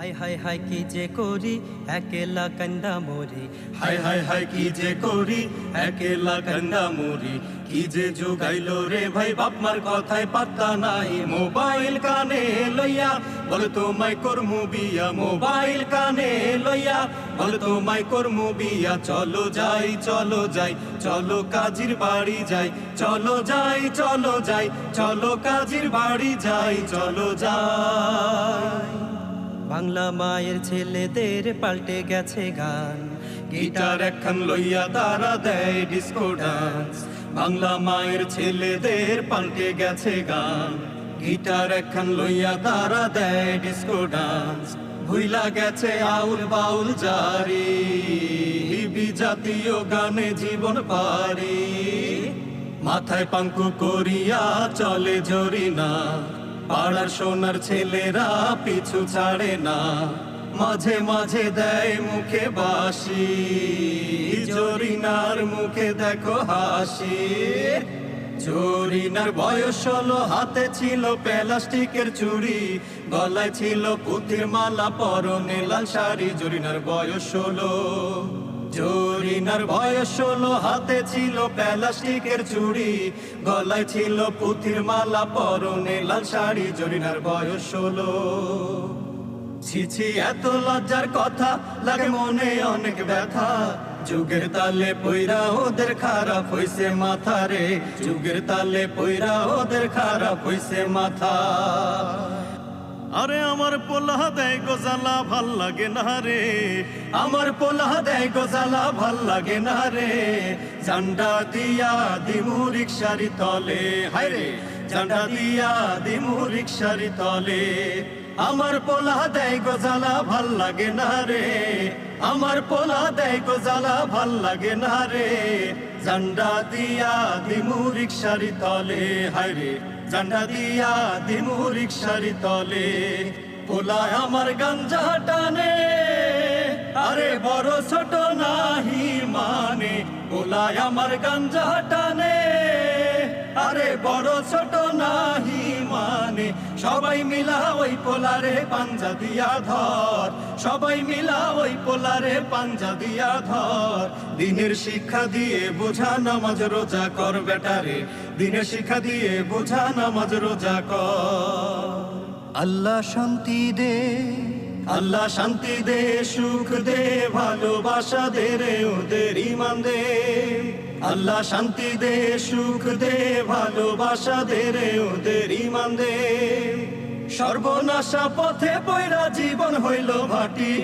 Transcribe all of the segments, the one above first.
High high high, কি যে করি? একেলা কান্দা মরি। হাই হাই হাই, কি যে করি? একেলা কান্দা মরি। কি যে যোগাইলো রে ভাই বাপমার কথায় পাত্তা নাই। মোবাইল কানে লইয়া, বল তোমায় করমু বিয়া। মোবাইল কানে লইয়া, বল তোমায় করমু বিয়া। চলো যাই চলো যাই, চলো কাজীর বাড়ি যাই। চলো যাই চলো যাই, চলো কাজীর বাড়ি যাই, চলো যাই। বাংলা মায়ের ছেলেদের পাল্টে গেছে গান। গিটার একখান লইয়া তারা দেয় ডিস্কো ডান্স। বাংলা মায়ের ছেলেদের পাল্টে গেছে গান। গিটার একখান লইয়া তারা দেয় ডিস্কো ডান্স। ভুইলা গেছে আউল বাউল জারি। বিজাতীয় গানে জীবন পারি। মাথায় পাঙ্কু করিয়া চলে জরি না পাড়ার সোনার ছেলেরা পিছু ছাড়ে না। মাঝে মাঝে দেয় মুখে বাসি জরিনার মুখে দেখো হাসি। জরিনার বয়স হলো, হাতে ছিল প্লাস্টিকের চুড়ি। গলায় ছিল পুতির মালা, পরনে লাল শাড়ি। জরিনার বয়স হলো জরিনার বয়স হলো হাতে ছিল প্লাস্টিকের চুড়ি, গলায় ছিল পুতির মালা, পরনে লাল শাড়ি, জরিনার বয়স হলো ছিছি এত লজ্জার কথা, লাগে মনে অনেক ব্যথা। যুগের তালে পইরা ওদের খারাপ হইছে মাথা রে। যুগের তালে পইরা ওদের খারাপ হইছে মাথা। আরে আমার পোলা দেয় গোজালা ভালো লাগে না রে। আমার পোলা দেয় গোজালা ভালো লাগে না রে। জান্ডা দিয়া দিমু রিক্সারি তলে। হায় রে জান্ডা দিয়া দিমু রিক্সারি তলে। আমার পোলা দেয় গোজালা ভালো লাগে না রে। আমার পোলা দেয় গোজালা ভালো লাগে না রে। জান্ডা দিয়া দিমু রিক্সারি তলে, হায় রে। জান্ডা দিয়া দিমু রিক্সারি তলে, পোলায় আমার গাঞ্জা টানে। আরে বড় ছোট নাহি মানে পোলায় আমার গাঞ্জা টানে। আরে বড় ছোট নাহি মানে। সবাই মিলা ওই পোলারে পাঞ্জা দিয়া ধর। সবাই মিলা ওই পোলারে পাঞ্জা দিয়া ধর। দিনের শিক্ষা দিয়ে বোঝা নামাজ রোজা কর বেটারে। দিনের শিক্ষা দিয়ে বোঝা নামাজ রোজা কর। আল্লাহ শান্তি দে, আল্লাহ শান্তি দে, সুখ দে, ভালোবাসা দে রে ওদের ইমান দে। আল্লাহ শান্তি দে, সুখ দে, ভালোবাসা দে রে ওদের ইমান দে। সর্বনাশা পথে পয়রা জীবন হইল ভাটি,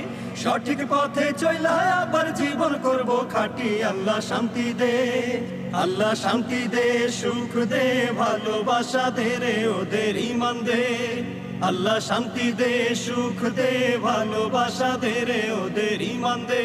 সঠিক পথে চইলা আবার জীবন করব খাটি। আল্লাহ শান্তি দে, আল্লাহ শান্তি দে, সুখ দে, ভালোবাসা দে রে ওদের ইমান দে। আল্লাহ শান্তি দে, সুখ দে, ভালোবাসা দে রে ওদের ইমান দে।